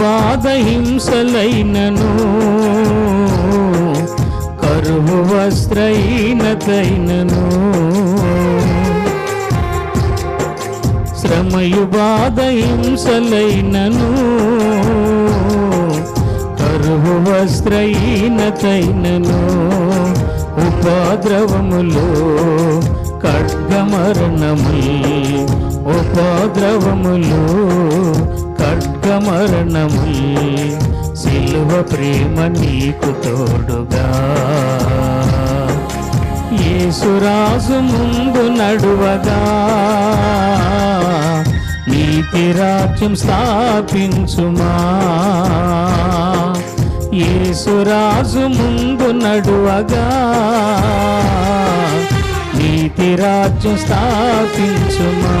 బాధహింసలైనను కరువు వస్త్రహీనతైనను. శ్రమయు బాధహింసలైనను కరువు వస్త్రహీనతైనను. ఉపద్రవములు ఖడ్గమరణముల్ ఉపద్రవములు ఖడ్గమరణముల్ సిలువ ప్రేమ నీకు తోడుగా. యేసురాజు ముందు నడువగా. నీతి రాజ్యం స్థాపించుమా. యేసురాజు ముందు నడువగా. నీతి రాజ్యం స్థాపించుమా.